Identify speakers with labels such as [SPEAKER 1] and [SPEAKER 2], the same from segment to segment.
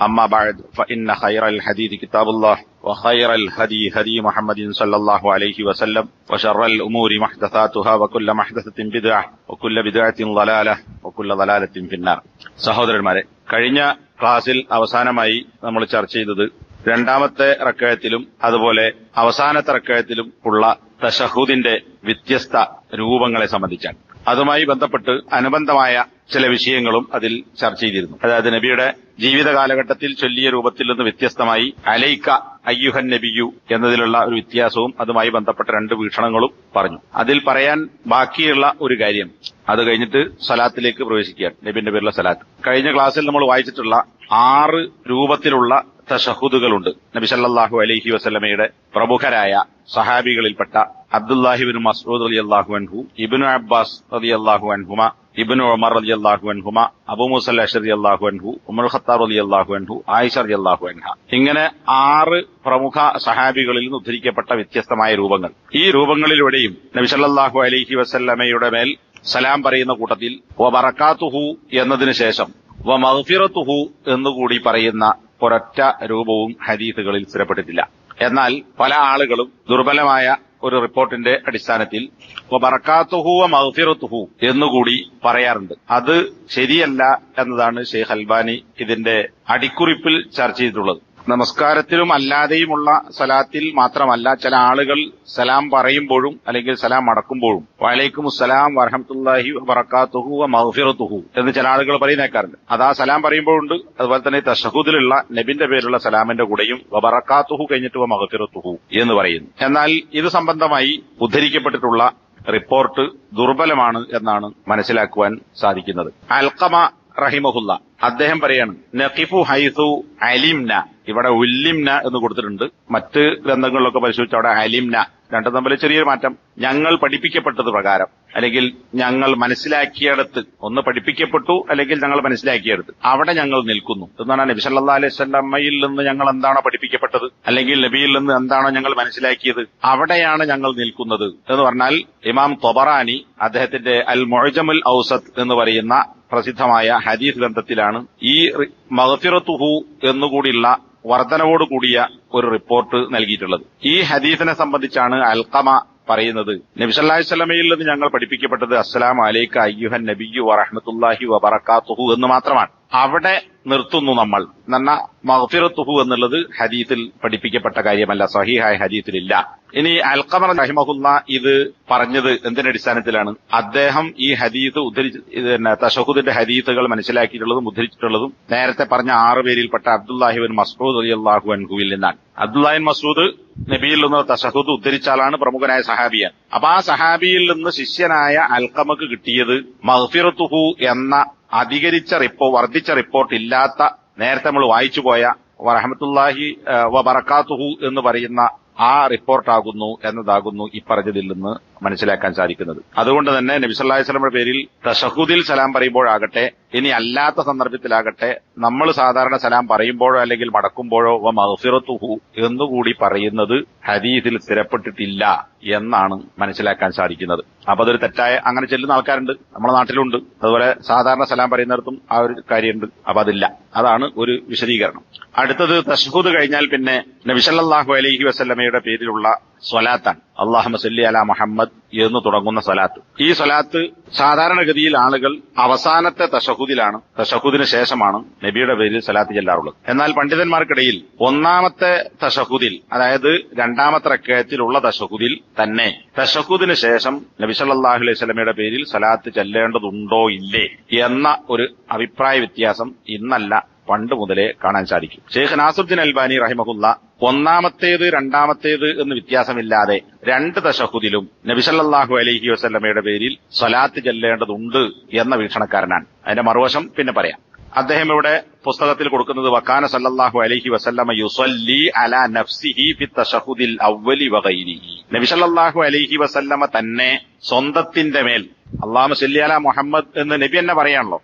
[SPEAKER 1] أما بعد فإن خير الحديث كتاب الله وخير الهدي هدي محمد صلى الله عليه وسلم وشر الأمور محدثاتها وكل محدثة بدعة وكل بدعة ضلالة وكل ضلالة في النار സഹോദരന്മാരെ കഴിഞ്ഞ ക്ലാസ്സിൽ അവസാനമായി നമ്മൾ ചർച്ച ചെയ്തത് രണ്ടാമത്തെ റക്കയത്തിലും അതുപോലെ അവസാനത്തെ റക്കയത്തിലും ഉള്ള തഷഹൂദിന്റെ വ്യത്യസ്ത രൂപങ്ങളെ സംബന്ധിച്ചാണ് അതുമായി ബന്ധപ്പെട്ട് അനുബന്ധമായ ചില വിഷയങ്ങളും അതിൽ ചർച്ച ചെയ്തിരുന്നു അതായത് നബിയുടെ ജീവിത കാലഘട്ടത്തിൽ ചൊല്ലിയ രൂപത്തിൽ നിന്ന് വ്യത്യസ്തമായി അലൈക്ക അയ്യുഹൻ നബിയു എന്നതിലുള്ള ഒരു വ്യത്യാസവും അതുമായി ബന്ധപ്പെട്ട രണ്ട് വീക്ഷണങ്ങളും പറഞ്ഞു. അതിൽ പറയാൻ ബാക്കിയുള്ള ഒരു കാര്യം. അത് കഴിഞ്ഞിട്ട് സലാത്തിലേക്ക് പ്രവേശിക്കുകയാണ് നബിന്റെ പേരുള്ള സലാത്ത്. കഴിഞ്ഞ ക്ലാസ്സിൽ നമ്മൾ വായിച്ചിട്ടുള്ള ആറ് രൂപത്തിലുള്ള തഷഹുദുകളുണ്ട്. നബി സല്ലല്ലാഹു അലൈഹി വസ്ലമയുടെ പ്രമുഖരായ സഹാബികളിൽപ്പെട്ട അബ്ദുല്ലാഹിബിൻ മസ്ഊദ് അലി അള്ളാഹു അൻഹു ഇബിനു അബ്ബാസ് അലി അള്ളാഹു അൻഹുമ ഇബിനു ഉമർ അലി അള്ളാഹു അൻഹുമ അബു മുസൽ അഷറി അള്ളാഹു അൻഹു ഉമർ ഖത്താർ അലി അള്ളാഹു അൻഹു ആയിഷ അലി അള്ളാഹു അൻഹ. ഇങ്ങനെ ആറ് പ്രമുഖ സഹാബികളിൽ നിന്ന് ഉദ്ധരിക്കപ്പെട്ട വ്യത്യസ്തമായ രൂപങ്ങൾ. ഈ രൂപങ്ങളിലൂടെയും നബി സല്ലല്ലാഹു അലൈഹി വസല്ലമയുടെ മേൽ സലാം പറയുന്ന കൂട്ടത്തിൽ വ ബറക്കാത്തുഹു എന്നതിന് ശേഷം വ മഹ്ഫിറത്തുഹു എന്നുകൂടി പറയുന്ന ഒരൊറ്റ രൂപവും ഹദീസുകളിൽ സ്ഥിരപ്പെട്ടിട്ടില്ല. എന്നാൽ പല ആളുകളും ദുർബലമായ ഒരു റിപ്പോർട്ടിന്റെ അടിസ്ഥാനത്തിൽ ബറക്കാത്തുഹു മഹഫിറത്തുഹു എന്നുകൂടി പറയാറുണ്ട്. അത് ശരിയല്ല എന്നതാണ് ഷെയ്ഖ് അൽബാനി ഇതിന്റെ അടിക്കുറിപ്പിൽ ചർച്ച ചെയ്തിട്ടുള്ളത്. നമസ്കാരത്തിലും അല്ലാതെയുമുള്ള സലാത്തിൽ മാത്രമല്ല ചില ആളുകൾ സലാം പറയുമ്പോഴും അല്ലെങ്കിൽ സലാം അടക്കുമ്പോഴും വലൈക്കും സലാം വറഹമത്തുല്ലാഹി വറക്കാത്തുഹു മഹഫിറത്തുഹു എന്ന് ചില ആളുകൾ പറയുന്നേക്കാറുണ്ട്. അത് ആ സലാം പറയുമ്പോഴുണ്ട്. അതുപോലെ തന്നെ തഷഹുദിലുള്ള നബിന്റെ പേരുള്ള സലാമിന്റെ കൂടെയും വറക്കാത്തുഹു കഴിഞ്ഞിട്ട് മഹഫിറത്തുഹു എന്ന് പറയുന്നു. എന്നാൽ ഇത് സംബന്ധമായി ഉദ്ധരിക്കപ്പെട്ടിട്ടുള്ള റിപ്പോർട്ട് ദുർബലമാണ് എന്നാണ് മനസ്സിലാക്കുവാൻ സാധിക്കുന്നത്. അൽക്കമ റഹിമഹുല്ല. അദ്ദേഹം പറയാണ് നഖിഫു ഹൈസു അലിംന. ഇവിടെ ഉല്ലിംന എന്ന് കൊടുത്തിട്ടുണ്ട്. മറ്റ് ഗ്രന്ഥങ്ങളിലൊക്കെ പരിശോധിച്ച് അവിടെ അലിംന. രണ്ടും തമ്മിൽ ചെറിയൊരു മാറ്റം. ഞങ്ങൾ പഠിപ്പിക്കപ്പെട്ടത് പ്രകാരം അല്ലെങ്കിൽ ഞങ്ങൾ മനസ്സിലാക്കിയെടുത്ത് ഒന്ന് പഠിപ്പിക്കപ്പെട്ടു അല്ലെങ്കിൽ ഞങ്ങൾ മനസ്സിലാക്കിയെടുത്ത്. അവിടെ ഞങ്ങൾ നിൽക്കുന്നു. എന്നാണ് നബി സല്ലാ അലൈഹി സ്വല്ലമ്മയിൽ നിന്ന് ഞങ്ങൾ എന്താണോ പഠിപ്പിക്കപ്പെട്ടത് അല്ലെങ്കിൽ നബിയിൽ നിന്ന് എന്താണോ ഞങ്ങൾ മനസ്സിലാക്കിയത് അവിടെയാണ് ഞങ്ങൾ നിൽക്കുന്നത്. എന്ന് പറഞ്ഞാൽ ഇമാം തൊബറാനി അദ്ദേഹത്തിന്റെ അൽ മൊഴജമുൽ ഔസത്ത് എന്ന് പറയുന്ന പ്രസിദ്ധമായ ഹദീസ് ഗ്രന്ഥത്തിലാണ് ഈ മഹഫിറത്തുഹു എന്നുകൂടിയുള്ള വർധനവോട് കൂടിയ ഒരു റിപ്പോർട്ട് നൽകിയിട്ടുള്ളത്. ഈ ഹദീഫിനെ സംബന്ധിച്ചാണ് അൽക്കമ പറയുന്നത്. നബിസല്ലാഹി സ്വലമയിൽ നിന്ന് ഞങ്ങൾ പഠിപ്പിക്കപ്പെട്ടത് അസ്സലാം അലൈക്ക അയ്യുഹൻ നബിയു വറഹമത്തുല്ലാഹി വബറക്കാത്തുഹു എന്ന് മാത്രമാണ്. അവിടെ നിർത്തുന്നു നമ്മൾ. നന്ന മഹഫിറത്തുഹു എന്നുള്ളത് ഹദീത്തിൽ പഠിപ്പിക്കപ്പെട്ട കാര്യമല്ല. സഹിഹായ ഹദീത്തിലില്ല. ഇനി അൽക്കമർ റഹിമഹുല്ല ഇത് പറഞ്ഞത് എന്തിന്റെ അടിസ്ഥാനത്തിലാണ്? അദ്ദേഹം ഈ ഹദീത്ത് ഉദ്ധരിച്ച് പിന്നെ തഷഹുദിന്റെ ഹദീത്തുകൾ മനസ്സിലാക്കിയിട്ടുള്ളതും ഉദ്ധരിച്ചിട്ടുള്ളതും നേരത്തെ പറഞ്ഞ ആറ് പേരിൽപ്പെട്ട അബ്ദുല്ലാഹിബിൻ മസ്റൂദ് അലി അള്ളാഹു അൻഹുവിൽ നിന്നാണ്. അബ്ദുല്ലാഹിൻ മസൂദ് നബിയിൽ നിന്ന് തഷഹുദ് ഉദ്ധരിച്ചാലാണ് പ്രമുഖനായ സഹാബിയൻ. അപ്പൊ ആ സഹാബിയിൽ നിന്ന് ശിഷ്യനായ അൽക്കമക്ക് കിട്ടിയത് മഹഫിറത്തുഹു എന്ന അധികരിച്ച റിപ്പോ വർദ്ധിച്ച റിപ്പോർട്ട് ഇല്ലാത്ത നേരത്തെ നമ്മൾ വായിച്ചു പോയ വറഹമത്തുല്ലാഹി വബറക്കാത്തുഹു എന്ന് പറയുന്ന ആ റിപ്പോർട്ടാകുന്നു എന്നതാകുന്നു ഈ പറഞ്ഞതിൽ നിന്ന് മനസ്സിലാക്കാൻ സാധിക്കുന്നത്. അതുകൊണ്ട് തന്നെ നബിസല്ലാഹി സ്വലമിന്റെ പേരിൽ തഷഹുദിൽ സലാം പറയുമ്പോഴാകട്ടെ ഇനി അല്ലാത്ത സന്ദർഭത്തിലാകട്ടെ നമ്മൾ സാധാരണ സലാം പറയുമ്പോഴോ അല്ലെങ്കിൽ മടക്കുമ്പോഴോ വ മഹഫിറത്തുഹു എന്നുകൂടി പറയുന്നത് ഹദീസിൽ സ്ഥിരപ്പെട്ടിട്ടില്ല എന്നാണ് മനസ്സിലാക്കാൻ സാധിക്കുന്നത്. അപ്പൊ അതൊരു തെറ്റായ അങ്ങനെ ചെല്ലുന്ന ആൾക്കാരുണ്ട് നമ്മുടെ നാട്ടിലുണ്ട്. അതുപോലെ സാധാരണ സലാം പറയുന്നിടത്തും ആ ഒരു കാര്യമുണ്ട്. അപ്പൊ അതില്ല. അതാണ് ഒരു വിശദീകരണം. അടുത്തത് തഷഹുദ് കഴിഞ്ഞാൽ പിന്നെ നബിസല്ലാഹു അലൈഹി വസ്ലമയുടെ പേരിലുള്ള സ്വലാത്താണ്. അള്ളാഹമ്മ സല്ലി അല മുഹമ്മദ് എന്ന് തുടങ്ങുന്ന സ്വലാത്ത്. ഈ സ്വലാത്ത് സാധാരണഗതിയിൽ ആളുകൾ അവസാനത്തെ തഷഹുദിലാണ് തഷഹുദിന് ശേഷമാണ് നബിയുടെ പേരിൽ സ്വലാത്ത് ചെല്ലാറുള്ളത്. എന്നാൽ പണ്ഡിതന്മാർക്കിടയിൽ ഒന്നാമത്തെ തഷഹുദിൽ അതായത് രണ്ടാമത്തെ റക്കയത്തിലുള്ള തഷഹുദിൽ തന്നെ തഷഹുദിന് ശേഷം നബി സല്ലല്ലാഹു അലൈഹി സ്വലമയുടെ പേരിൽ സ്വലാത്ത് ചെല്ലേണ്ടതുണ്ടോ ഇല്ലേ എന്ന ഒരു അഭിപ്രായ വ്യത്യാസം ഇന്നല്ല പണ്ട് മുതലേ കാണാൻ സാധിക്കും. ഷെയ്ഖ് നാസുദ്ദീൻ അൽബാനി റഹിമഹുല്ല ഒന്നാമത്തേത് രണ്ടാമത്തേത് എന്ന് വ്യത്യാസമില്ലാതെ രണ്ട് ദശഹുദിലും നബിസല്ലാഹു അലൈഹി വസല്ലമയുടെ പേരിൽ സ്വലാത്ത് ചെല്ലേണ്ടതുണ്ട് എന്ന വീക്ഷണക്കാരനാണ്. അതിന്റെ മറുവശം പിന്നെ പറയാം. അദ്ദേഹം ഇവിടെ പുസ്തകത്തിൽ കൊടുക്കുന്നത് വക്കാന സല്ലല്ലാഹു അലൈഹി വസല്ലമ യുസല്ലി അലാ നഫ്സിഹി ഫി തശഹുദിൽ അവ്വലി വഗൈരിഹി നബി സല്ലല്ലാഹു അലൈഹി വസല്ലമ തന്നെ സ്വന്തത്തിന്റെ മേൽ അള്ളാഹു സല്ലി അല മുഹമ്മദ് എന്ന് നബി എന്നെ പറയാണല്ലോ.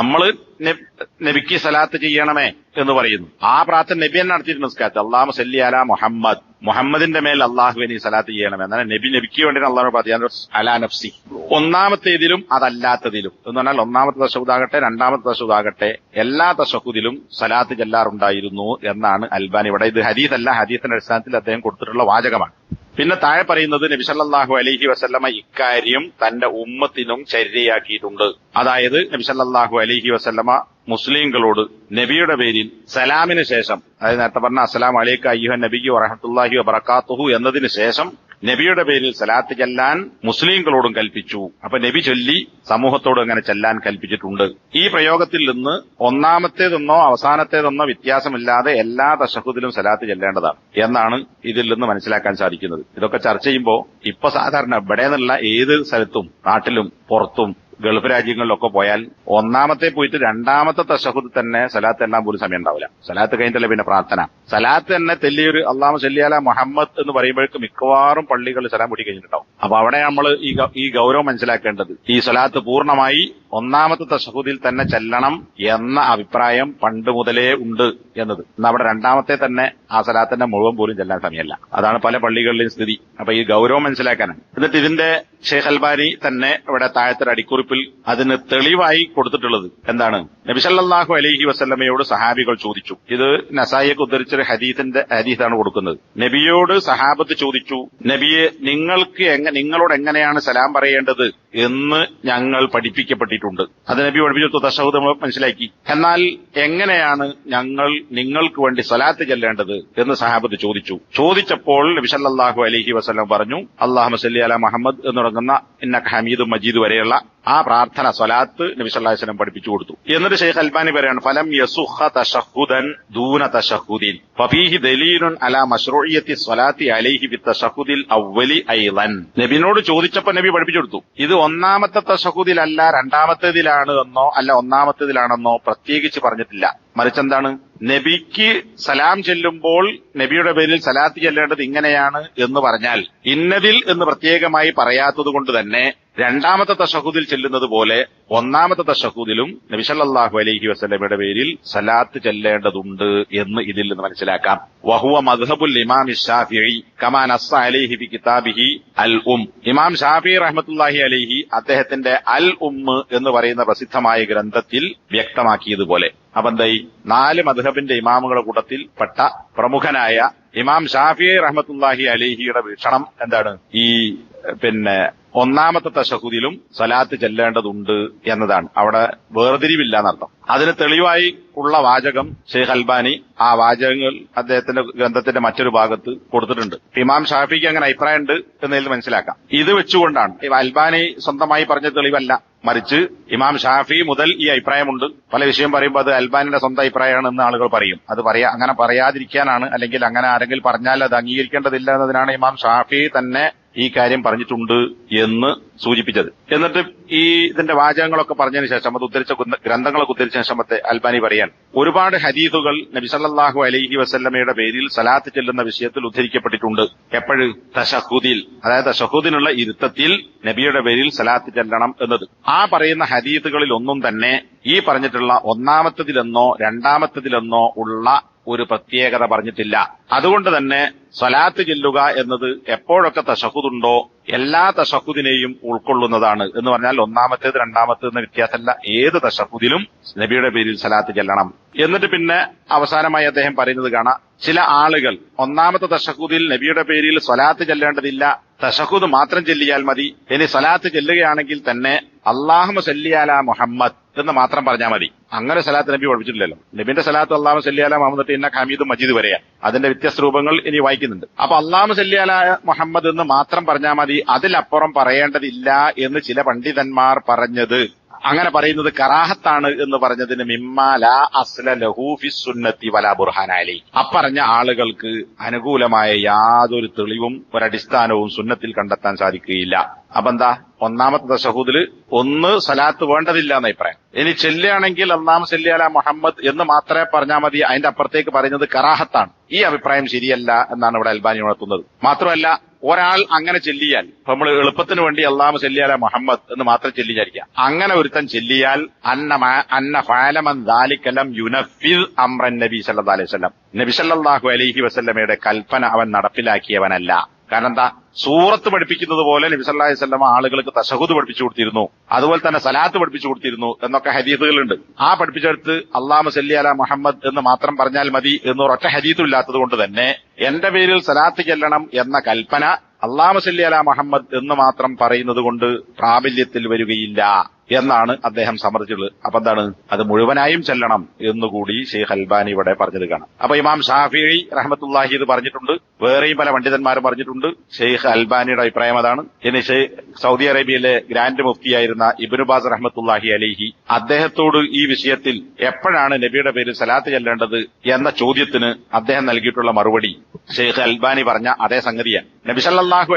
[SPEAKER 1] നമ്മൾ നബിക്ക് സലാത്ത് ചെയ്യണമേ എന്ന് പറയുന്നു. ആ പ്രാർത്ഥന നബി എന്നെ നടത്തിയിരുന്നു നിസ്കാരത്തിൽ അള്ളാഹു സല്ലി അല മുഹമ്മദ്. മുഹമ്മദിന്റെ മേൽ അള്ളാഹുവിനെ സലാത്ത് ചെയ്യണമേ എന്നാൽ നബി നബിക്ക് വേണ്ടി അള്ളാഹു പറയാൻ അലാ നഫ്സി. ഒന്നാമത്തേതിലും അതല്ലാത്തതിലും എന്ന് പറഞ്ഞാൽ ഒന്നാമത്തെ ദശകുതാകട്ടെ രണ്ടാമത്തെ ദശകുതാകട്ടെ എല്ലാ ദശഹുദിലും സലാത്ത് ചെല്ലാറുണ്ടായിരുന്നു എന്നാണ് അൽബാനി ഇവിടെ ഇത് ഹദീസ് അല്ല ഹദീസിന്റെ അടിസ്ഥാനത്തിൽ അദ്ദേഹം കൊടുത്തിട്ടുള്ള വാചകമാണ്. പിന്നെ താഴെ പറയുന്നത് നബിസല്ലാഹു അലഹി വസല്ലമ ഇക്കാര്യം തന്റെ ഉമ്മത്തിനും ചര്യയാക്കിയിട്ടുണ്ട് അതായത് നബി നബിസല്ലാഹു അലഹി വസല്ലമ മുസ്ലിങ്ങളോട് നബിയുടെ പേരിൽ സലാമിന് ശേഷം അതായത് നേരത്തെ പറഞ്ഞ അസ്സലാം അലൈക്ക് അയ്യുഹ നബിയു വറഹത്തുല്ലാഹി വബർക്കാത്തുഹു എന്നതിന് ശേഷം നബിയുടെ പേരിൽ സലാത്ത് ചെല്ലാൻ മുസ്ലിങ്ങളോടും കൽപ്പിച്ചു. അപ്പൊ നബി ചൊല്ലി സമൂഹത്തോട് അങ്ങനെ ചെല്ലാൻ കൽപ്പിച്ചിട്ടുണ്ട്. ഈ പ്രയോഗത്തിൽ നിന്ന് ഒന്നാമത്തേതെന്നോ അവസാനത്തേതെന്നോ വ്യത്യാസമില്ലാതെ എല്ലാ ദശഹുദിലും സലാത്ത് ചെല്ലേണ്ടതാണ് എന്നാണ് ഇതിൽ നിന്ന് മനസ്സിലാക്കാൻ സാധിക്കുന്നത്. ഇതൊക്കെ ചർച്ച ചെയ്യുമ്പോൾ ഇപ്പൊ സാധാരണ ഇവിടെ നിന്നുള്ള ഏത് സ്ഥലത്തും നാട്ടിലും പുറത്തും ഗൾഫ് രാജ്യങ്ങളിലൊക്കെ പോയാൽ ഒന്നാമത്തെ പോയിട്ട് രണ്ടാമത്തെ തശഹുദ് തന്നെ സലാത്ത് എല്ലാം പോലും സമയം ഉണ്ടാവില്ല സലാത്ത് കഴിഞ്ഞിട്ടല്ലേ പിന്നെ പ്രാർത്ഥന. സലാത്ത് തന്നെ തെല്ലിയൊരു അള്ളാമ സല്ലിയാല മുഹമ്മദ് എന്ന് പറയുമ്പോഴേക്ക് മിക്കവാറും പള്ളികളിൽ സലാം പൊടി കഴിഞ്ഞിട്ടുണ്ടാവും. അപ്പൊ അവിടെ നമ്മൾ ഈ ഗൗരവം മനസ്സിലാക്കേണ്ടത് ഈ സലാത്ത് പൂർണമായി ഒന്നാമത്തെ തശഹുദിൽ തന്നെ ചെല്ലണം എന്ന അഭിപ്രായം പണ്ട് മുതലേ ഉണ്ട് എന്നത്. അവിടെ രണ്ടാമത്തെ തന്നെ ആ സലാത്തിന്റെ മുഴുവൻ പോലും ചെല്ലാൻ സമയമല്ല. അതാണ് പല പള്ളികളിലെയും സ്ഥിതി. അപ്പൊ ഈ ഗൗരവം മനസ്സിലാക്കാനാണ്. എന്നിട്ട് ഇതിന്റെ ഷെയ്ഖ് അൽബാനി തന്നെ ഇവിടെ താഴത്തെ അടിക്കുറിപ്പിൽ അതിന് തെളിവായി കൊടുത്തിട്ടുള്ളത് എന്താണ്? നബിസല്ലാഹു അലഹി വസ്ല്ലമയോട് സഹാബികൾ ചോദിച്ചു. ഇത് നസായിക്ക് ഉദ്ധരിച്ചൊരു ഹദീസിന്റെ ഹദീസാണ് കൊടുക്കുന്നത്. നബിയോട് സഹാബത്ത് ചോദിച്ചു നബിയെ നിങ്ങൾക്ക് നിങ്ങളോട് എങ്ങനെയാണ് സലാം പറയേണ്ടത്? എന്ന് ഞങ്ങൾ പഠിപ്പിക്കപ്പെട്ടിട്ടുണ്ട്. അത് നബി പഠിപ്പിച്ചു നമ്മൾ മനസ്സിലാക്കി. എന്നാൽ എങ്ങനെയാണ് ഞങ്ങൾ നിങ്ങൾക്ക് വേണ്ടി സലാത്ത് ചെല്ലേണ്ടത് എന്ന് സഹാബത്ത് ചോദിച്ചു. ചോദിച്ചപ്പോൾ നബി സല്ലല്ലാഹു അലൈഹി വസല്ലം പറഞ്ഞു അള്ളാഹു സല്ലി അല മുഹമ്മദ് എന്ന് തുടങ്ങുന്ന ഇന്നക ഹമീദും മജീദ് വരെയുള്ള ആ പ്രാർത്ഥന സ്വലാത്ത് നബി പഠിപ്പിച്ചു കൊടുത്തു. എന്നിട്ട് ഷെയ്ഖ് അൽബാനി പറയാണ് ഫലം യസുഹ തഷഹുദൻ ദൂന തഷഹുദീൻ ഫബീഹി ദലീലുൻ അല മശ്റൂഇയത്തി സ്വലാത്തി അലൈഹി വി തഷഹുദിൽ അവലി ഐലൻ. നബിനോട് ചോദിച്ചപ്പോ നബി പഠിപ്പിച്ചു കൊടുത്തു ഇത് ഒന്നാമത്തെ തഷഹുദിലല്ല രണ്ടാമത്തേതിലാണ് എന്നോ അല്ല ഒന്നാമത്തേതിലാണെന്നോ പ്രത്യേകിച്ച് പറഞ്ഞിട്ടില്ല. മറിച്ചെന്താണ് നബിക്ക് സലാം ചെല്ലുമ്പോൾ നബിയുടെ പേരിൽ സലാത്ത് ചെല്ലേണ്ടത് ഇങ്ങനെയാണ് എന്ന് പറഞ്ഞാൽ ഇന്നതിൽ എന്ന് പ്രത്യേകമായി പറയാത്തത് കൊണ്ട് തന്നെ രണ്ടാമത്തെ തഷഹുദിൽ ചെല്ലുന്നത് പോലെ ഒന്നാമത്തെ തശഹൂദിലും നബിസല്ലാഹു അലൈഹി വസ്ലമയുടെ പേരിൽ സലാത്ത് ചെല്ലേണ്ടതുണ്ട് എന്ന് ഇതിൽ നിന്ന് മനസ്സിലാക്കാം. വഹുവ മദ്ഹബുൽ ഇമാം ഷാഫിഇ കമാൻ അസ അലൈഹി ബി കിതാബിഹി അൽ ഉം. ഇമാം ഷാഫി റഹ്മത്തുല്ലാഹി അലൈഹി അദ്ദേഹത്തിന്റെ അൽ ഉമ്മ് എന്ന് പറയുന്ന പ്രസിദ്ധമായ ഗ്രന്ഥത്തിൽ വ്യക്തമാക്കിയതുപോലെ. അപ്പൊ എന്തായി? നാല് മധുഹബിന്റെ ഇമാമുകളുടെ കൂട്ടത്തിൽ പെട്ട പ്രമുഖനായ ഇമാം ഷാഫി റഹ്മത്തുല്ലാഹി അലിഹിയുടെ വീക്ഷണം എന്താണ്? ഈ പിന്നെ ഒന്നാമത്തെ തശഹുദിലും സലാത്ത് ചെല്ലേണ്ടതുണ്ട് എന്നതാണ്. അവിടെ വേർതിരിവില്ല എന്നർത്ഥം. അതിന് തെളിവായി ഉള്ള വാചകം ഷെയ്ഖ് അൽബാനി ആ വാചകങ്ങൾ അദ്ദേഹത്തിന്റെ ഗ്രന്ഥത്തിന്റെ മറ്റൊരു ഭാഗത്ത് കൊടുത്തിട്ടുണ്ട്. ഇമാം ഷാഫിക്ക് അങ്ങനെ അഭിപ്രായമുണ്ട് എന്നതിൽ മനസ്സിലാക്കാം. ഇത് വെച്ചുകൊണ്ടാണ്. അൽബാനി സ്വന്തമായി പറഞ്ഞ തെളിവല്ല. മറിച്ച് ഇമാം ഷാഫി മുതൽ ഈ അഭിപ്രായമുണ്ട്. പല വിഷയം പറയുമ്പോൾ അത് അൽബാനിന്റെ സ്വന്തം അഭിപ്രായമാണ് എന്ന് ആളുകൾ പറയും. അത് പറയാ അങ്ങനെ പറയാതിരിക്കാനാണ് അല്ലെങ്കിൽ അങ്ങനെ ആരെങ്കിലും പറഞ്ഞാൽ അത് അംഗീകരിക്കേണ്ടതില്ല എന്നതിനാണ് ഇമാം ഷാഫി തന്നെ ഈ കാര്യം പറഞ്ഞിട്ടുണ്ട് എന്ന് സൂചിപ്പിച്ചത്. എന്നിട്ട് ഈ ഇതിന്റെ വാചകങ്ങളൊക്കെ പറഞ്ഞതിന് ശേഷം അത് ഉദ്ധരിച്ച ഗ്രന്ഥങ്ങളൊക്കെ ഉദ്ധരിച്ച ശേഷം അൽബാനി പറയാൻ ഒരുപാട് ഹദീസുകൾ നബി സല്ലല്ലാഹു അലൈഹി വസല്ലമയുടെ പേരിൽ സലാത്ത് ചെല്ലുന്ന വിഷയത്തിൽ ഉദ്ധരിക്കപ്പെട്ടിട്ടുണ്ട്. എപ്പോഴും? തഷഹുദിൽ അതായത് തഷഹുദിനുള്ള ഇരുത്തത്തിൽ നബിയുടെ പേരിൽ സലാത്ത് ചെല്ലണം എന്നത്. ആ പറയുന്ന ഹദീസുകളിൽ ഒന്നും തന്നെ ഈ പറഞ്ഞിട്ടുള്ള ഒന്നാമത്തതിലെന്നോ രണ്ടാമത്തതിലെന്നോ ഉള്ള ഒരു പ്രത്യേകത പറഞ്ഞിട്ടില്ല. അതുകൊണ്ട് തന്നെ സ്വലാത്ത് ചെല്ലുക എന്നത് എപ്പോഴൊക്കെ തശഹുദുണ്ടോ എല്ലാ തശഹുദിനെയും ഉൾക്കൊള്ളുന്നതാണ് എന്ന് പറഞ്ഞാൽ ഒന്നാമത്തേത് രണ്ടാമത്തേത് എന്ന വ്യത്യാസമല്ല. ഏത് തശഹുദിലും നബിയുടെ പേരിൽ സലാത്ത് ചെല്ലണം. എന്നിട്ട് പിന്നെ അവസാനമായി അദ്ദേഹം പറയുന്നത് കാണാം. ചില ആളുകൾ ഒന്നാമത്തെ തശഹുദിൽ നബിയുടെ പേരിൽ സ്വലാത്ത് ചെല്ലേണ്ടതില്ല. തശഹുദ് മാത്രം ചെല്ലിയാൽ മതി. ഇനി സ്വലാത്ത് ചെല്ലുകയാണെങ്കിൽ തന്നെ അള്ളാഹു സല്ലിയാല മുഹമ്മദ് എന്ന് മാത്രം പറഞ്ഞാൽ മതി. അങ്ങനെ സലാത്ത് നബി പഠിപ്പിച്ചിട്ടില്ലല്ലോ. നബിന്റെ സലാത്ത് അള്ളാഹു സല്ലിയാല മുഹമ്മദ് ഇന്ന ഹമീദ് മജീദ് വരെയാണ് അതിന്റെ വ്യത്യസ്ത രൂപങ്ങൾ ഇനി വായിക്കുന്നുണ്ട്. അപ്പൊ അള്ളാഹു സല്ലിയാലായ മുഹമ്മദ് എന്ന് മാത്രം പറഞ്ഞാൽ മതി. അതിലപ്പുറം പറയേണ്ടതില്ല എന്ന് ചില പണ്ഡിതന്മാർ പറഞ്ഞത്. അങ്ങനെ പറയുന്നത് കറാഹത്താണ് എന്ന് പറഞ്ഞതിന് മിമ്മാല അസ്ല ലഹൂഫി സുന്നത്തി വല ബുർഹാനാലി. അപ്പറഞ്ഞ ആളുകൾക്ക് അനുകൂലമായ യാതൊരു തെളിവും ഒരടിസ്ഥാനവും സുന്നത്തിൽ കണ്ടെത്താൻ സാധിക്കുകയില്ല. അപ്പൊ എന്താ ഒന്നാമത്തെ ദശഹൂദിൽ ഒന്ന് സലാത്ത് വേണ്ടതില്ല എന്ന അഭിപ്രായം. ഇനി ചെല്ലുകയാണെങ്കിൽ ഒന്നാം ചെല്ലിയാല മുഹമ്മദ് എന്ന് മാത്രമേ പറഞ്ഞാൽ മതി. അതിന്റെ അപ്പുറത്തേക്ക് പറയുന്നത് കറാഹത്താണ്. ഈ അഭിപ്രായം ശരിയല്ല എന്നാണ് ഇവിടെ അൽബാനി ഉണർത്തുന്നത്. മാത്രമല്ല ഒരാൾ അങ്ങനെ ചെല്ലിയാൽ ഇപ്പൊ നമ്മൾ എളുപ്പത്തിന് വേണ്ടി അള്ളാമ ചെല്ലിയാല മുഹമ്മദ് എന്ന് മാത്രം ചെല്ലിയായിരിക്കാം അങ്ങനെ ഒരുത്തൻ ചെല്ലിയാൽ അന്ന അന്ന ഫാലമൻ ദാലിക്കലം യുനഫിദ് അമ്രൻ നബി സല്ലാ അലൈഹി വസല്ലം. നബി സല്ലാഹു അലൈഹി വസല്ലമയുടെ കൽപ്പന അവൻ നടപ്പിലാക്കിയവനല്ല. കാരണം എന്താ? സൂറത്ത് പഠിപ്പിക്കുന്നത് പോലെ നബി അലൈഹി വസല്ലം ആളുകൾക്ക് തശഹുദ് പഠിപ്പിച്ചു കൊടുത്തിരുന്നു. അതുപോലെ തന്നെ സലാത്ത് പഠിപ്പിച്ചു കൊടുത്തിരുന്നു എന്നൊക്കെ ഹദീസുകളുണ്ട്. ആ പഠിപ്പിച്ചെടുത്ത് അള്ളാമ സല്ലി അല മുഹമ്മദ് എന്ന് മാത്രം പറഞ്ഞാൽ മതി എന്ന് ഒറ്റ ഹദീസും ഇല്ലാത്തത് കൊണ്ട് തന്നെ എന്റെ പേരിൽ സലാത്ത് ചെല്ലണം എന്ന കൽപ്പന അള്ളാമ സല്ലി അല മുഹമ്മദ് എന്ന് മാത്രം പറയുന്നത് കൊണ്ട് പ്രാബല്യത്തിൽ വരികയില്ല. എന്നാണ് അദ്ദേഹം സമർത്ഥിച്ചുള്ളത് അപ്പൊ എന്താണ്? അത് മുഴുവനായും ചെല്ലണം എന്നുകൂടി ഷെയ്ഖ് അൽബാനി ഇവിടെ പറഞ്ഞത് കാണാം. അപ്പൊ ഇമാം ഷാഫി റഹമത്തുല്ലാഹി ഇത് പറഞ്ഞിട്ടുണ്ട്. വേറെയും പല പണ്ഡിതന്മാരും പറഞ്ഞിട്ടുണ്ട്. ഷെയ്ഖ് അൽബാനിയുടെ അഭിപ്രായം അതാണ്. ഇനി സൗദി അറേബ്യയിലെ ഗ്രാൻഡ് മുഫ്തിയായിരുന്ന ഇബിനുബാസ് റഹമത്തുല്ലാഹി അലിഹി അദ്ദേഹത്തോട് ഈ വിഷയത്തിൽ എപ്പോഴാണ് നബിയുടെ പേരിൽ സലാത്ത് ചെല്ലേണ്ടത് എന്ന ചോദ്യത്തിന് അദ്ദേഹം നൽകിയിട്ടുള്ള മറുപടി ഷെയ്ഖ് അൽബാനി പറഞ്ഞ അതേ സംഗതിയാണ്. നബി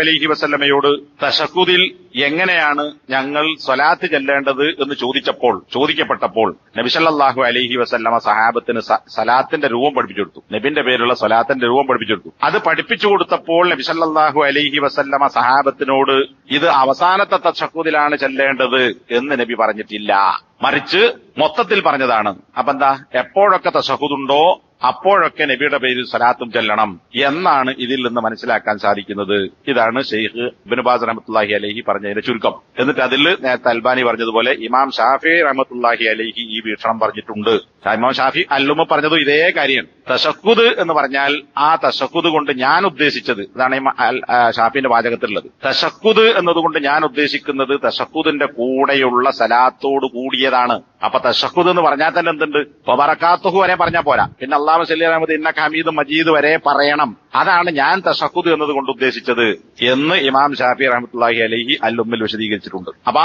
[SPEAKER 1] അലഹി വസല്ലമയോട് തശക്കുദിൽ എങ്ങനെയാണ് ഞങ്ങൾ സ്വലാത്ത് ചെല്ലേണ്ടത് എന്ന് ചോദിച്ചപ്പോൾ ചോദിക്കപ്പെട്ടപ്പോൾ നബിസല്ലാഹു അലഹി വസല്ലമ സഹാബത്തിന് സലാത്തിന്റെ രൂപം പഠിപ്പിച്ചു കൊടുത്തു. നബിന്റെ പേരുള്ള സലാത്തിന്റെ രൂപം പഠിപ്പിച്ചു കൊടുത്തു. അത് പഠിപ്പിച്ചു കൊടുത്തപ്പോൾ നബിസല്ലാഹു അലഹി വസല്ലമ സഹാബത്തിനോട് ഇത് അവസാനത്തെ തച്ചക്കൂതിലാണ് ചെല്ലേണ്ടത് എന്ന് നബി പറഞ്ഞിട്ടില്ല. മറിച്ച് മൊത്തത്തിൽ പറഞ്ഞതാണ്. അപ്പൊ എന്താ എപ്പോഴൊക്കെ തശഹുദുണ്ടോ അപ്പോഴൊക്കെ നബിയുടെ പേരിൽ സലാത്തും ചെല്ലണം എന്നാണ് ഇതിൽ നിന്ന് മനസ്സിലാക്കാൻ സാധിക്കുന്നത്. ഇതാണ് ഷെയ്ഖ് ബിനുബാസ് റഹമത്തുല്ലാഹി അലഹി പറഞ്ഞതിന്റെ ചുരുക്കം. എന്നിട്ട് അതിൽ നേരത്തെ അൽബാനി പറഞ്ഞതുപോലെ ഇമാം ഷാഫി റഹമത്തുല്ലാഹി അലഹി ഈ വീക്ഷണം പറഞ്ഞിട്ടുണ്ട്. ഇമാം ഷാഫി അല്ലുമ പറഞ്ഞതും ഇതേ കാര്യം തശക്കുദ് എന്ന് പറഞ്ഞാൽ ആ തശക്കുദ് കൊണ്ട് ഞാൻ ഉദ്ദേശിച്ചത് ഇതാണ് ഷാഫിന്റെ വാചകത്തിലുള്ളത്. തശക്കുദ് എന്നതുകൊണ്ട് ഞാൻ ഉദ്ദേശിക്കുന്നത് തശക്കുദിന്റെ കൂടെയുള്ള സലാത്തോട് കൂടിയതാണ്. അപ്പൊ തശക്കുദ് എന്ന് പറഞ്ഞാൽ തന്നെ എന്തുണ്ട്? വരെ പറഞ്ഞാൽ പോരാ. പിന്നെ അള്ളാഹു സല്ലി അഹമ്മദ് ഇന്ന ഹമീദ് മജീദ് വരെ പറയണം. അതാണ് ഞാൻ തശക്കുദ് എന്നതുകൊണ്ട് ഉദ്ദേശിച്ചത് എന്ന് ഇമാം ഷാഫി റഹമത്തുല്ലാഹി അലഹി അൽ ഉമ്മിൽ വിശദീകരിച്ചിട്ടുണ്ട്. അപ്പൊ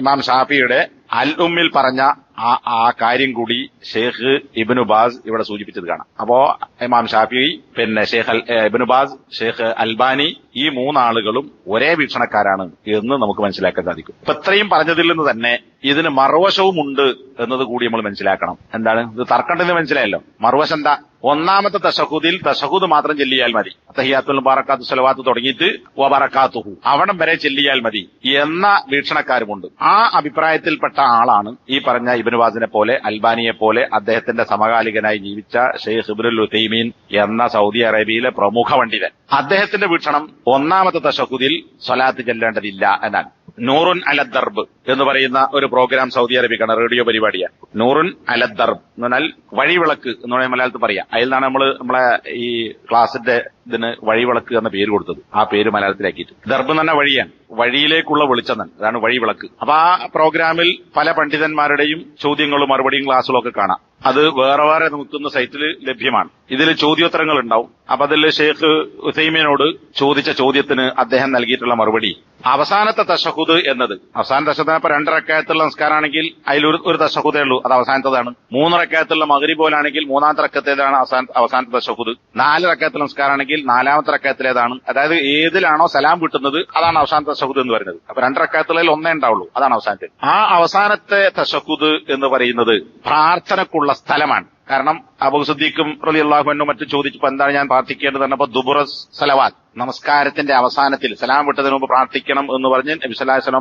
[SPEAKER 1] ഇമാം ഷാഫിയുടെ അൽ ഉമ്മിൽ പറഞ്ഞ ആ ആ കാര്യം കൂടി ഷെയ്ഖ് ഇബിനു ബാസ് ഇവിടെ സൂചിപ്പിച്ചത് കാണാം. അപ്പോ ഇമാം ഷാഫി പിന്നെ Sheikh Ibn Baz Sheikh Albani ഈ മൂന്നാളുകളും ഒരേ വീക്ഷണക്കാരാണ് എന്ന് നമുക്ക് മനസ്സിലാക്കാൻ സാധിക്കും. ഇപ്പൊ ഇത്രയും പറഞ്ഞതിൽ നിന്ന് തന്നെ ഇതിന് മറുവശവും ഉണ്ട് എന്നത് കൂടി നമ്മൾ മനസ്സിലാക്കണം. എന്താണ്? ഇത് തർക്കണ്ടെന്ന് മനസ്സിലായല്ലോ. മറുവശം എന്താ? ഒന്നാമത്തെ തശഹുദിൽ തശഹുദ് മാത്രം ചെല്ലിയാൽ മതി. തഹിയാത്തുൽ ബാറക്കാത്തു സലവാത്ത് തുടങ്ങിയിട്ട് വബറക്കാത്തുഹു. അവിടം വരെ ചെല്ലിയാൽ മതി എന്ന വീക്ഷണക്കാരുമുണ്ട്. ആ അഭിപ്രായത്തിൽപ്പെട്ട ആളാണ് ഈ പറഞ്ഞ ഇബിനുവാസിനെ പോലെ അൽബാനിയെ പോലെ അദ്ദേഹത്തിന്റെ സമകാലികനായി ജീവിച്ച ഷെയ്ഖ് ഇബ്രുൽ ഉത്തൈമീൻ എന്ന സൗദി അറേബ്യയിലെ പ്രമുഖ പണ്ഡിതൻ. അദ്ദേഹത്തിന്റെ വീക്ഷണം ഒന്നാമത്തെ തശഹുദിൽ സ്വലാത്ത് ചെല്ലേണ്ടതില്ല എന്നാണ്. നൂറുൻ അലദർബ് എന്ന് പറയുന്ന ഒരു പ്രോഗ്രാം സൗദി അറേബ്യക്കാണ് റേഡിയോ പരിപാടിയാണ്. നൂറുൻ അലദർബ് എന്ന് പറഞ്ഞാൽ വഴിവിളക്ക് എന്ന് പറഞ്ഞാൽ മലയാളത്തിൽ പറയാം. അതിൽ നിന്നാണ് നമ്മൾ നമ്മളെ ഈ ക്ലാസിന്റെ ഇതിന് വഴിവിളക്ക് എന്ന പേര് കൊടുത്തത്. ആ പേര് മലയാളത്തിലാക്കിയിട്ട്. ദർബ് എന്ന് പറഞ്ഞ വഴിയാണ്. വഴിയിലേക്കുള്ള വെളിച്ചം തന്നെ അതാണ് വഴിവിളക്ക്. അപ്പൊ ആ പ്രോഗ്രാമിൽ പല പണ്ഡിതന്മാരുടെയും ചോദ്യങ്ങളും മറുപടിയും ക്ലാസ്സുകളൊക്കെ കാണാം. അത് വേറെ വേറെ നോക്കുന്ന സൈറ്റിൽ ലഭ്യമാണ്. ഇതിൽ ചോദ്യോത്തരങ്ങൾ ഉണ്ടാവും. അപ്പൊ അതിൽ ഷെയ്ഖ് ഉസൈമിനോട് ചോദിച്ച ചോദ്യത്തിന് അദ്ദേഹം നൽകിയിട്ടുള്ള മറുപടി അവസാനത്തെ തശഹുദ് എന്നത്. അവസാന തശഹുദ് ഇപ്പൊ രണ്ടരക്കായത്തുള്ള നിസ്കാരമാണെങ്കിൽ അതിൽ ഒരു തശഹുദേ ഉള്ളൂ. അത് അവസാനത്തതാണ്. മൂന്നരക്കായത്തുള്ള മകരി പോലാണെങ്കിൽ മൂന്നാമത്തെ റക്കത്തേതാണ് അവസാന അവസാനത്തെ തശഹുദ് നാല് റക്കത്തിലെ നിസ്കാരമാണെങ്കിൽ നാലാമത്തെ റക്കത്തിലേതാണ് അതായത് ഏതിലാണോ സലാം കിട്ടുന്നത് അതാണ് അവസാന തശഹുദ് എന്ന് പറയുന്നത്. അപ്പൊ രണ്ടരക്കായത്തുള്ളതിൽ ഒന്നേ ഉണ്ടാവുള്ളൂ. അതാണ് അവസാനത്തെ ആ അവസാനത്തെ തശഹുദ് എന്ന് പറയുന്നത് പ്രാർത്ഥനക്കുള്ള സ്ഥലമാണ്. കാരണം അബുസുദ്ദീഖും റലി അള്ളാഹുവിനും മറ്റും ചോദിച്ചപ്പോ എന്താണ് ഞാൻ പ്രാർത്ഥിക്കേണ്ടത് പറഞ്ഞപ്പോ ദുബുറ സലവാത്ത് നമസ്കാരത്തിന്റെ അവസാനത്തിൽ സലാം വിട്ടതിന് മുമ്പ് പ്രാർത്ഥിക്കണം എന്ന് പറഞ്ഞ് നബി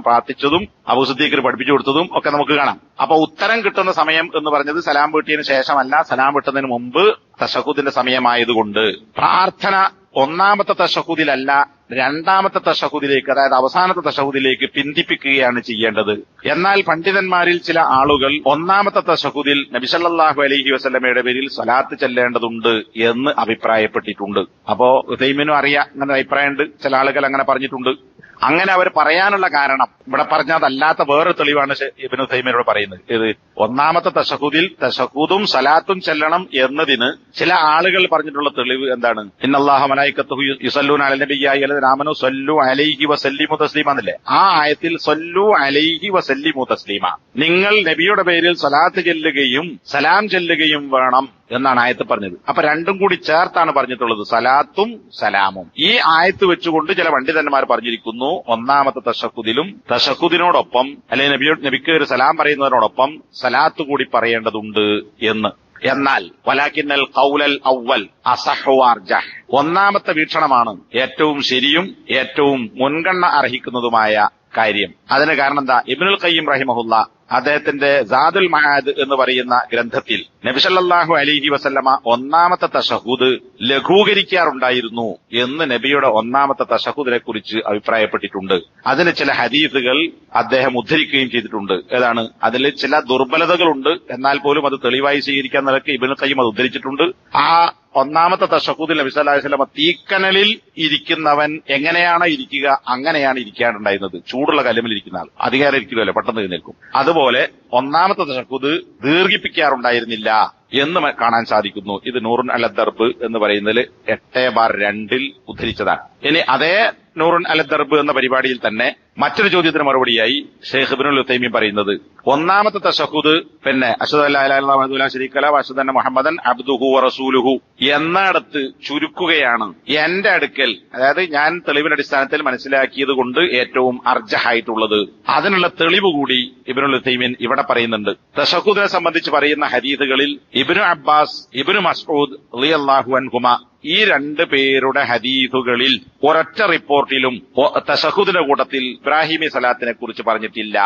[SPEAKER 1] പ്രാർത്ഥിച്ചതും അബുസുദ്ദീഖർ പഠിപ്പിച്ചു കൊടുത്തതും ഒക്കെ നമുക്ക് കാണാം. അപ്പൊ ഉത്തരം കിട്ടുന്ന സമയം എന്ന് പറഞ്ഞത് സലാം വീട്ടിയതിനു ശേഷമല്ല സലാം വിട്ടതിന് മുമ്പ് തശഹുദിന്റെ സമയമായതുകൊണ്ട്. പ്രാർത്ഥന ഒന്നാമത്തെ തശഹുദിലല്ല രണ്ടാമത്തെ തശഹുദിലേക്ക് അതായത് അവസാനത്തെ തശഹുദിലേക്ക് പിന്തിപ്പിക്കുകയാണ് ചെയ്യേണ്ടത്. എന്നാൽ പണ്ഡിതന്മാരിൽ ചില ആളുകൾ ഒന്നാമത്തെ തശഹുദിൽ നബിസല്ലാഹു അലൈഹി വസ്ലമയുടെ പേരിൽ സ്വലാത്ത് ചെല്ലേണ്ടതുണ്ട് എന്ന് അഭിപ്രായപ്പെട്ടിട്ടുണ്ട്. അപ്പോ ഉദൈമിനും അറിയാം അങ്ങനെ അഭിപ്രായമുണ്ട്. ചില ആളുകൾ അങ്ങനെ പറഞ്ഞിട്ടുണ്ട്. അങ്ങനെ അവർ പറയാനുള്ള കാരണം ഇവിടെ പറഞ്ഞതല്ലാത്ത വേറെ തെളിവാണ് ഇബിനു തൈമിനോട് പറയുന്നത്. ഇത് ഒന്നാമത്തെ തശഹുദിൽ തശഹുദും സലാത്തും ചെല്ലണം എന്നതിന് ചില ആളുകൾ പറഞ്ഞിട്ടുള്ള തെളിവ് എന്താണ്? ഇന്നല്ലാഹ മലായിക്കത്തുഹു യുസല്ലൂൻ അല നബിയായി അലൈഹി രാമനു സല്ലു അലൈഹി വസല്ലിമു തസ്ലീമ എന്നല്ലേ? ആ ആയത്തിൽ സല്ലു അലൈഹി വസല്ലിമു തസ്ലീമ. നിങ്ങൾ നബിയുടെ പേരിൽ സലാത്ത് ചെല്ലുകയും സലാം ചെല്ലുകയും വേണം എന്നാണ് ആയത്ത് പറഞ്ഞത്. അപ്പൊ രണ്ടും കൂടി ചേർത്താണ് പറഞ്ഞിട്ടുള്ളത്. സലാത്തും സലാമും. ഈ ആയത്ത് വെച്ചുകൊണ്ട് ചില പണ്ഡിതന്മാർ പറഞ്ഞിരിക്കുന്നു പറയുന്നു ഒന്നാമത്തെ തശക്കുദിലും തശക്കുദിനോടൊപ്പം അല്ലെങ്കിൽ നബി നബിക്ക് ഒരു സലാം പറയുന്നതിനോടൊപ്പം സലാത്ത് കൂടി പറയേണ്ടതുണ്ട് എന്ന്. എന്നാൽ വലാക്കിന്നൽ കൗലൽ ഔവൽ അസഹുവാർജഹ് ഒന്നാമത്തെ വീക്ഷണമാണ് ഏറ്റവും ശരിയും ഏറ്റവും മുൻഗണന അർഹിക്കുന്നതുമായ കാര്യം. അതിന് കാരണം എന്താ? ഇബിനുൽ കയ്യം റഹിമഹുല്ല അദ്ദേഹത്തിന്റെ സാദുൽ മഹാദ് എന്ന് പറയുന്ന ഗ്രന്ഥത്തിൽ നബിസല്ലാഹു അലിഹി വസല്ലമ ഒന്നാമത്തെ തഷഹൂദ് ലഘൂകരിക്കാറുണ്ടായിരുന്നു എന്ന് നബിയുടെ ഒന്നാമത്തെ തഷഹൂദിനെ കുറിച്ച് അഭിപ്രായപ്പെട്ടിട്ടുണ്ട്. അതിന് ചില ഹദീസുകൾ അദ്ദേഹം ഉദ്ധരിക്കുകയും ചെയ്തിട്ടുണ്ട്. ഏതാണ്? അതിൽ ചില ദുർബലതകളുണ്ട്. എന്നാൽ പോലും അത് തെളിവായി സ്വീകരിക്കാൻ നിലയ്ക്ക് ഇബിൻ ഖയ്യിം അത് ഉദ്ധരിച്ചിട്ടുണ്ട്. ആ ഒന്നാമത്തെ തഷഹൂദിൽ നബി സല്ലല്ലാഹു അലൈഹി വസല്ലമ തീക്കനലിൽ ഇരിക്കുന്നവൻ എങ്ങനെയാണ് ഇരിക്കുക? അങ്ങനെയാണ് ഇരിക്കാനുണ്ടായിരുന്നത്. ചൂടുള്ള കല്ലുമിൽ ഇരിക്കുന്ന ആൾ. അധികാരം ഇരിക്കില്ലല്ലോ പെട്ടെന്ന് എഴുന്നേൽക്കും. അതുപോലെ ഒന്നാമത്തെ തഷഹൂദ് ദീർഘിപ്പിക്കാറുണ്ടായിരുന്നില്ല. എന്ന് കാണാൻ സാധിക്കുന്നു. ഇത് നൂറുൻ അല ദർബ് എന്ന് പറയുന്നതിൽ എട്ട് ബാർ രണ്ടിൽ ഉദ്ധരിച്ചതാണ്. ഇനി അതേ നൂറുൻ അല ദർബ് എന്ന പരിപാടിയിൽ തന്നെ മറ്റൊരു ചോദ്യത്തിന് മറുപടിയായി ഷെയ്ഖ് ഇബ്നുൽ ഉത്തൈമീൻ പറയുന്നത്. ഒന്നാമത്തെ തഷഹുദ് പിന്നെ അഷദ് അല്ലാ ശരീക്കല അഷദ് മുഹമ്മദൻ അബ്ദുഹു റസൂലുഹു എന്നിടത്ത് ചുരുക്കുകയാണ് എന്റെ അടുക്കൽ അതായത് ഞാൻ തെളിവിന്റെ അടിസ്ഥാനത്തിൽ മനസ്സിലാക്കിയത് കൊണ്ട് ഏറ്റവും അർജഹായിട്ടുള്ളത്. അതിനുള്ള തെളിവ് കൂടി ഇബിനുൽ ഉത്തൈമീൻ ഇവിടെ പറയുന്നുണ്ട്. തഷഹുദിനെ സംബന്ധിച്ച് പറയുന്ന ഹദീദുകളിൽ ഇബ്നു അബ്ബാസ് ഇബ്നു മസ്ഊദ് റളിയല്ലാഹു അൻഹുമ ഈ രണ്ട് പേരുടെ ഹദീസുകളിൽ ഒരൊറ്റ റിപ്പോർട്ടിലും തശഹുദിന്റെ കൂട്ടത്തിൽ ഇബ്രാഹിമി സലാത്തിനെ കുറിച്ച് പറഞ്ഞിട്ടില്ല.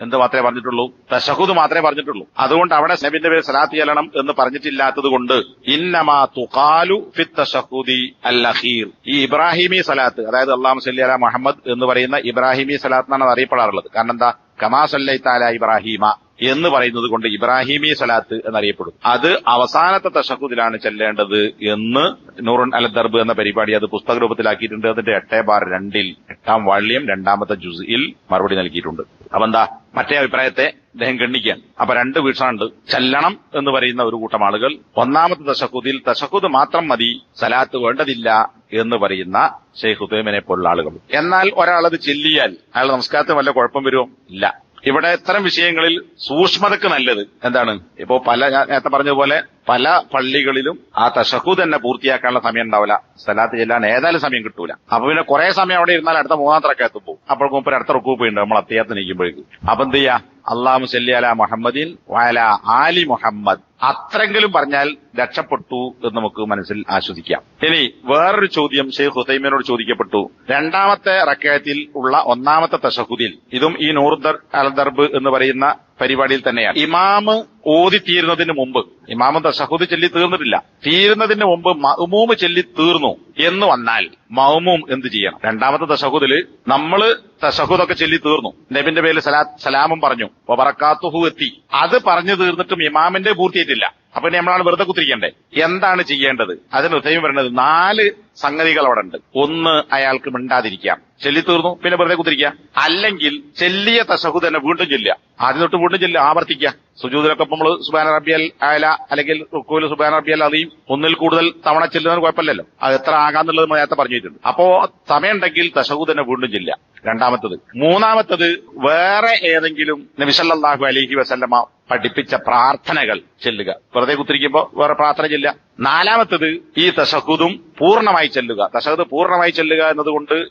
[SPEAKER 1] എന്ത് മാത്രമേ പറഞ്ഞിട്ടുള്ളൂ? തശഹുദ് മാത്രമേ പറഞ്ഞിട്ടുള്ളൂ. അതുകൊണ്ട് അവിടെ നബിന്റെ പേര് സലാത്ത് ചെല്ലണം എന്ന് പറഞ്ഞിട്ടില്ലാത്തത് കൊണ്ട് ഇന്നമാ തുഖാലു ഫിത് തശഹുദി അൽ അഖീർ ഈ ഇബ്രാഹിമി സലാത്ത് അതായത് അള്ളാഹു സല്ലി അല മുഹമ്മദ് എന്ന് പറയുന്ന ഇബ്രാഹിമി സലാത്ത് എന്നാണ് അറിയപ്പെടാറുള്ളത്. കാരണം എന്താ? കമാ സല്ലൈത്താല ഇബ്രാഹിമ. എന്ന് പറയുന്നത് കൊണ്ട് ഇബ്രാഹിമി സലാത്ത് എന്നറിയപ്പെടും അത് അവസാനത്തെ തശഹുദിലാണ് ചെല്ലേണ്ടത് എന്ന് നൂറുൻ അൽ ദർബ് എന്ന പരിപാടി അത് പുസ്തക രൂപത്തിലാക്കിയിട്ടുണ്ട് അതിന്റെ എട്ടേ ബാർ രണ്ടിൽ എട്ടാം വാള്യം രണ്ടാമത്തെ ജുസിൽ മറുപടി നൽകിയിട്ടുണ്ട്. അപ്പൊ എന്താ? മറ്റേ അഭിപ്രായത്തെ അദ്ദേഹം ഗണ്ണിക്കാൻ അപ്പൊ രണ്ട് വീക്ഷണമുണ്ട്. ചെല്ലണം എന്ന് പറയുന്ന ഒരു കൂട്ടം ആളുകൾ ഒന്നാമത്തെ തശഹുദിൽ തശഹുദ് മാത്രം മതി സലാത്ത് വേണ്ടതില്ല എന്ന് പറയുന്ന ഷെയ്ഖ് ഹുദൈമിനെ പോലുള്ള ആളുകൾ എന്നാൽ ഒരാളത് ചെല്ലിയാൽ അയാൾ നമസ്കാരത്തിന് വല്ല കുഴപ്പം വരുമോ? ഇല്ല. ഇവിടെ ഇത്തരം വിഷയങ്ങളിൽ സൂക്ഷ്മതക്ക് നല്ലത് എന്താണ്? ഇപ്പോ പല ഞാൻ നേരത്തെ പറഞ്ഞതുപോലെ പല പള്ളികളിലും ആ തഷഹു തന്നെ പൂർത്തിയാക്കാനുള്ള സമയം ഉണ്ടാവില്ല. സ്ഥലത്ത് ചെല്ലാൻ ഏതായാലും സമയം കിട്ടൂല. അപ്പൊ പിന്നെ കുറെ സമയം അവിടെ ഇരുന്നാൽ അടുത്ത മൂന്നാം തറക്കകത്ത് പോകും അപ്പോഴേക്കും മുമ്പ് അടുത്ത റുക്കൂ ഉണ്ട് നമ്മൾ അത്യാത്ത് നിൽക്കുമ്പോഴേക്കും. അപ്പൊ എന്ത് ചെയ്യാ? അള്ളാഹു സല്ലി അല മുഹമ്മദിൻ വഅല ആലി മുഹമ്മദ്. അത്രയെങ്കിലും പറഞ്ഞാൽ രക്ഷപ്പെട്ടു എന്ന് നമുക്ക് മനസ്സിൽ ആസ്വദിക്കാം ഇനി വേറൊരു ചോദ്യം ഷെയ്ഖ് ഹുസൈമിനോട് ചോദിക്കപ്പെട്ടു. രണ്ടാമത്തെ റക്കയത്തിൽ ഉള്ള ഒന്നാമത്തെ തശഹുദിൽ ഇതും ഈ നൂർദർ അൽദർബ് എന്ന് പറയുന്ന പരിപാടിയിൽ തന്നെയാണ്. ഇമാമ് ഓതി തീരുന്നതിന് മുമ്പ് ഇമാമ് തഷഹുദ് ചൊല്ലി തീർന്നിട്ടില്ല. തീരുന്നതിന് മുമ്പ് മഹ്മൂമ് ചൊല്ലി തീർന്നു എന്ന് വന്നാൽ മഹ്മൂം എന്ത് ചെയ്യണം? രണ്ടാമത്തെ തഷഹുദിൽ നമ്മൾ തഷഹുദൊക്കെ ചൊല്ലി തീർന്നു. നബിന്റെ പേരിൽ സലാ സലാമും പറഞ്ഞു. വറക്കാത്തുഹു എത്തി. അത് പറഞ്ഞു തീർന്നിട്ടും ഇമാമിന്റെ പൂർത്തിയായിട്ടില്ല. അപ്പൊ നമ്മളാണ് വെറുതെ കുത്തിരിക്കണ്ടേ? എന്താണ് ചെയ്യേണ്ടത്? അതിന് ഉത്തരം പറയുന്നത് നാല് സംഗതികൾ അവിടെ ഉണ്ട്. ഒന്ന് അയാൾക്ക് മിണ്ടാതിരിക്കാം. ചെല്ലി തീർന്നു പിന്നെ വെറുതെ കുത്തിരിക്കുക. അല്ലെങ്കിൽ ചെല്ലിയ തശഹു തന്നെ വീണ്ടും ചെല്ലുക. ആദ്യം തൊട്ട് വീണ്ടും ചെല്ലുക ആവർത്തിക്കുക. സുജൂദിനൊക്കെ നമ്മൾ സുബാന റബിയൽ അയല അല്ലെങ്കിൽ റുക്കോൽ സുബാന റബിയൽ അറിയും ഒന്നിൽ കൂടുതൽ തവണ ചെല്ലുന്നതിന് കുഴപ്പമില്ലല്ലോ. അത് എത്ര ആകാന്നുള്ളത് നേരത്തെ പറഞ്ഞു വെച്ചിട്ടുണ്ട് അപ്പോ സമയമുണ്ടെങ്കിൽ തശഹു തന്നെ വീണ്ടും ചെല്ലുക. രണ്ടാമത്തത്. മൂന്നാമത്തത് വേറെ ഏതെങ്കിലും നബിസല്ലാഹു അലഹി വസല്ലമ പഠിപ്പിച്ച പ്രാർത്ഥനകൾ ചെല്ലുക. വെറുതെ കുത്തിരിക്കുമ്പോ വേറെ പ്രാർത്ഥന ചെല്ലുക. നാലാമത്തത് ഈ തഷഹുദും പൂർണമായി ചെല്ലുക. തഷഹദ് പൂർണമായി ചെല്ലുക എന്നതുകൊണ്ട്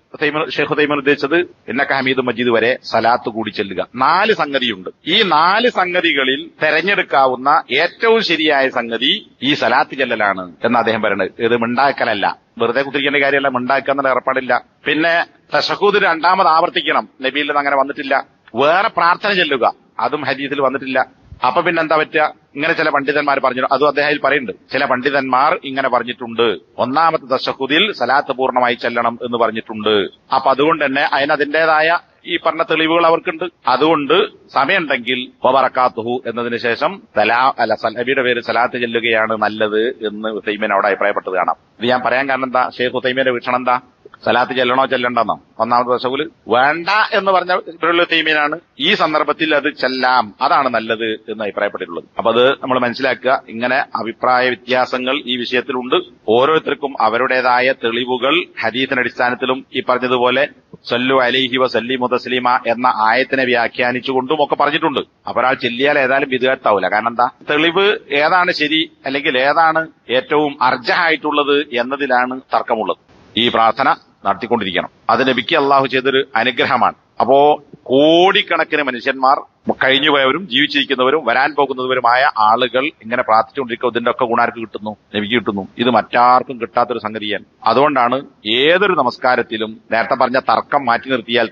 [SPEAKER 1] ഷെയ്ഖു തൈമൻ ഉദ്ദേശിച്ചത് എന്നൊക്കെ ഹമീദ് മജീദ് വരെ സലാത്ത് കൂടി ചെല്ലുക. നാല് സംഗതിയുണ്ട്. ഈ നാല് സംഗതികളിൽ തെരഞ്ഞെടുക്കാവുന്ന ഏറ്റവും ശരിയായ സംഗതി ഈ സലാത്ത് ചെല്ലലാണ് എന്ന് അദ്ദേഹം പറയുന്നത് ഇത് മിണ്ടാക്കലല്ല. വെറുതെ കുത്തിരിക്കേണ്ട കാര്യമല്ല മിണ്ടാക്കുക എന്നുള്ള ഏർപ്പാടില്ല. പിന്നെ തശഹൂദ് രണ്ടാമത് ആവർത്തിക്കണം. നബിയിൽ അങ്ങനെ വന്നിട്ടില്ല. വേറെ പ്രാർത്ഥന ചെല്ലുക. അതും ഹദീസിൽ വന്നിട്ടില്ല. അപ്പൊ പിന്നെ എന്താ പറ്റുക? ഇങ്ങനെ ചില പണ്ഡിതന്മാർ പറഞ്ഞു. അതും അദ്ദേഹം പറയുന്നുണ്ട്. ചില പണ്ഡിതന്മാർ ഇങ്ങനെ പറഞ്ഞിട്ടുണ്ട്. ഒന്നാമത്തെ ദശഹുദിൽ സലാത്ത് പൂർണമായി ചെല്ലണം എന്ന് പറഞ്ഞിട്ടുണ്ട്. അപ്പൊ അതുകൊണ്ട് തന്നെ അതിനതിന്റെതായ ഈ പറഞ്ഞ തെളിവുകൾ അവർക്കുണ്ട്. അതുകൊണ്ട് സമയമുണ്ടെങ്കിൽ വറക്കാത്തുഹു എന്നതിന് ശേഷം സലാ അല്ല നബിയുടെ പേര് സലാത്ത് ചെല്ലുകയാണ് നല്ലത് എന്ന് ഹുസൈമീൻ അവിടെ അഭിപ്രായപ്പെട്ടത് കാണാം. ഇത് ഞാൻ പറയാൻ കാരണം എന്താ? ഷെയ്ഖ് ഹുസൈമീന്റെ വീക്ഷണം എന്താ? സലാത്ത് ചെല്ലണോ ചെല്ലണ്ടെന്നോ. ഒന്നാമത് ദശകുൽ വേണ്ട എന്ന് പറഞ്ഞ തീമീനാണ് ഈ സന്ദർഭത്തിൽ അത് ചെല്ലാം. അതാണ് നല്ലത് എന്ന് അഭിപ്രായപ്പെട്ടിട്ടുള്ളത്. അപ്പൊ അത് നമ്മൾ മനസ്സിലാക്കുക. ഇങ്ങനെ അഭിപ്രായ വ്യത്യാസങ്ങൾ ഈ വിഷയത്തിലുണ്ട്. ഓരോരുത്തർക്കും അവരുടേതായ തെളിവുകൾ ഹരീത്തിന്റെ അടിസ്ഥാനത്തിലും ഈ പറഞ്ഞതുപോലെ സല്ലു അലിഹി സല്ലി തസ്ലീമ എന്ന ആയത്തിനെ വ്യാഖ്യാനിച്ചുകൊണ്ടും ഒക്കെ പറഞ്ഞിട്ടുണ്ട്. അപ്പൊ ഒരാൾ ചെല്ലിയാൽ ഏതായാലും വിധേയത്താവില്ല കാരണം എന്താ? തെളിവ് ഏതാണ് ശരി അല്ലെങ്കിൽ ഏതാണ് ഏറ്റവും അർജഹായിട്ടുള്ളത് എന്നതിലാണ് തർക്കമുള്ളത്. ഈ പ്രാർത്ഥന നടത്തിക്കൊണ്ടിരിക്കണം. അത് നബിക്ക് അള്ളാഹു ചെയ്തൊരു അനുഗ്രഹമാണ്. അപ്പോ കോടിക്കണക്കിന് മനുഷ്യന്മാർ കഴിഞ്ഞുപോയവരും ജീവിച്ചിരിക്കുന്നവരും വരാൻ പോകുന്നവരുമായ ആളുകൾ ഇങ്ങനെ പ്രാർത്ഥിച്ചുകൊണ്ടിരിക്കും ഇതിന്റെ ഒക്കെ ഗുണാർക്ക് കിട്ടുന്നു നബിക്ക് കിട്ടുന്നു. ഇത് മറ്റാർക്കും കിട്ടാത്തൊരു സംഗതിയാണ് അതുകൊണ്ടാണ് ഏതൊരു നമസ്കാരത്തിലും നേരത്തെ പറഞ്ഞ തർക്കം മാറ്റി നിർത്തിയാൽ